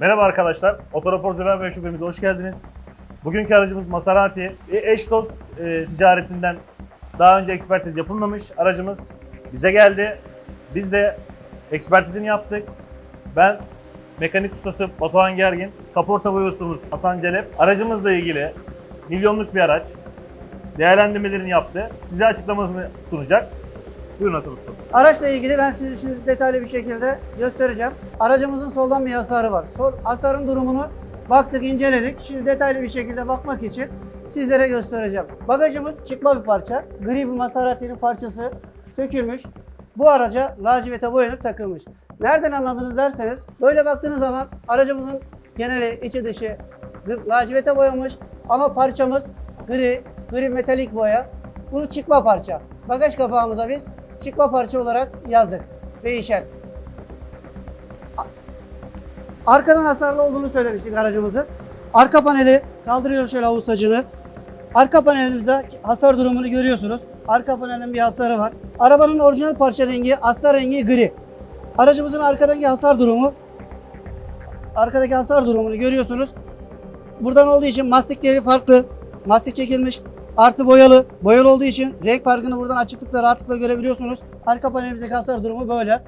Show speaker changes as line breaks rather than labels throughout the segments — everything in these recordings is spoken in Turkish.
Merhaba arkadaşlar, Otorapor Zömer Bey şubemize hoş geldiniz. Bugünkü aracımız Maserati. Eş dost e, ticaretinden daha önce ekspertiz yapılmamış aracımız bize geldi. Biz de ekspertizini yaptık. Ben mekanik ustası Batuhan Gergin, kaporta boya ustamız Hasan Celep. Aracımızla ilgili milyonluk bir araç. Değerlendirmelerini yaptı. Size açıklamasını sunacak. Buyurun Hasan Usta.
Araçla ilgili ben size şimdi detaylı bir şekilde göstereceğim. Aracımızın soldan bir hasarı var. Sol hasarın durumunu baktık, inceledik. Şimdi detaylı bir şekilde bakmak için sizlere göstereceğim. Bagajımız çıkma bir parça. Gri bir Maserati'nin parçası sökülmüş. Bu araca lacivete boyanıp takılmış. Nereden anladınız derseniz böyle baktığınız zaman aracımızın geneli içi dışı lacivete boyamış ama parçamız gri, gri metalik boya. Bu çıkma parça. Bagaj kapağımıza biz çıkma parça olarak yazdık. Değişen. Arkadan hasarlı olduğunu söylemiştik aracımızın. Arka paneli kaldırıyoruz şöyle havuz sacını. Arka panelimizde hasar durumunu görüyorsunuz. Arka panelin bir hasarı var. Arabanın orijinal parça rengi, astar rengi gri. Aracımızın arkadaki hasar durumu arkadaki hasar durumunu görüyorsunuz. Buradan olduğu için mastikleri farklı. Mastik çekilmiş. Artı boyalı. Boyalı olduğu için renk farkını buradan açıklıkla rahatlıkla görebiliyorsunuz. Arka panelimizdeki hasar durumu böyle.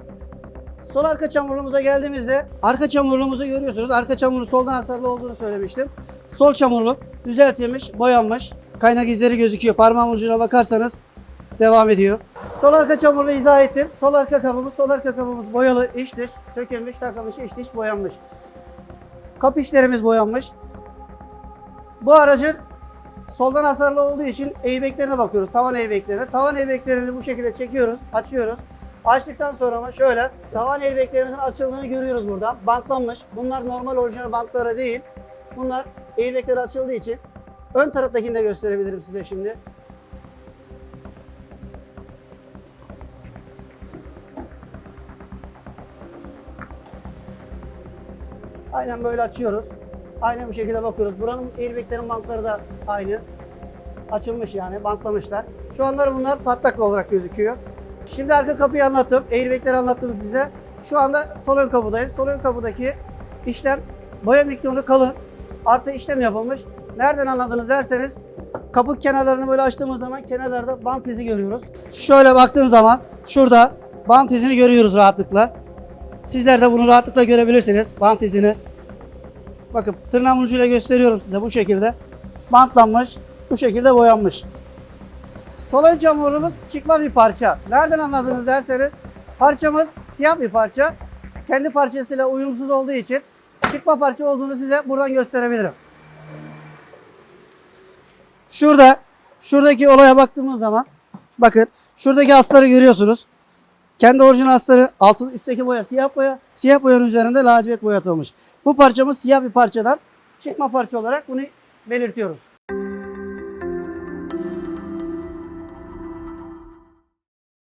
Sol arka çamurluğumuza geldiğimizde arka çamurluğumuzu görüyorsunuz. Arka çamurluğun soldan hasarlı olduğunu söylemiştim. Sol çamurluk düzeltilmiş, boyanmış. Kaynak izleri gözüküyor. Parmağım ucuna bakarsanız devam ediyor. Sol arka çamurluğu izah ettim. Sol arka kapımız, sol arka kapımız boyalı, iç dış, sökülmüş, takılmış, iç dış boyanmış. Kapı işlerimiz boyanmış. Bu aracın soldan hasarlı olduğu için airbaglerine bakıyoruz. Tavan airbaglerine. Tavan airbaglerini bu şekilde çekiyoruz, açıyoruz. Açtıktan sonra ama şöyle tavan airbaglerimizin açıldığını görüyoruz burada. Bantlanmış. Bunlar normal orijinal bantlara değil. Bunlar airbagleri açıldığı için ön taraftakini de gösterebilirim size şimdi. Aynen böyle açıyoruz. Aynen bu şekilde bakıyoruz. Buranın airbaglerin bantları da aynı. Açılmış yani bantlamışlar. Şu anlar bunlar patlaklı olarak gözüküyor. Şimdi arka kapıyı anlattım. Airbagleri anlattım size. Şu anda sol ön kapıdayım. Sol ön kapıdaki işlem boya mikronu kalın. Artı işlem yapılmış. Nereden anladınız derseniz kapı kenarlarını böyle açtığımız zaman kenarlarda bant izi görüyoruz. Şöyle baktığınız zaman şurada bant izini görüyoruz rahatlıkla. Sizler de bunu rahatlıkla görebilirsiniz. Bant izini. Bakın tırnağım ucuyla gösteriyorum size bu şekilde. Bantlanmış, bu şekilde boyanmış. Sol ön çamurumuz çıkma bir parça. Nereden anladınız derseniz parçamız siyah bir parça. Kendi parçasıyla uyumsuz olduğu için çıkma parça olduğunu size buradan gösterebilirim. Şurada, şuradaki olaya baktığımız zaman bakın şuradaki astarı görüyorsunuz. Kendi orijinal astarı altın üstteki boya siyah boya. Siyah boyanın üzerinde lacivert boya atılmış. Bu parçamız siyah bir parçadan çıkma parça olarak bunu belirtiyoruz.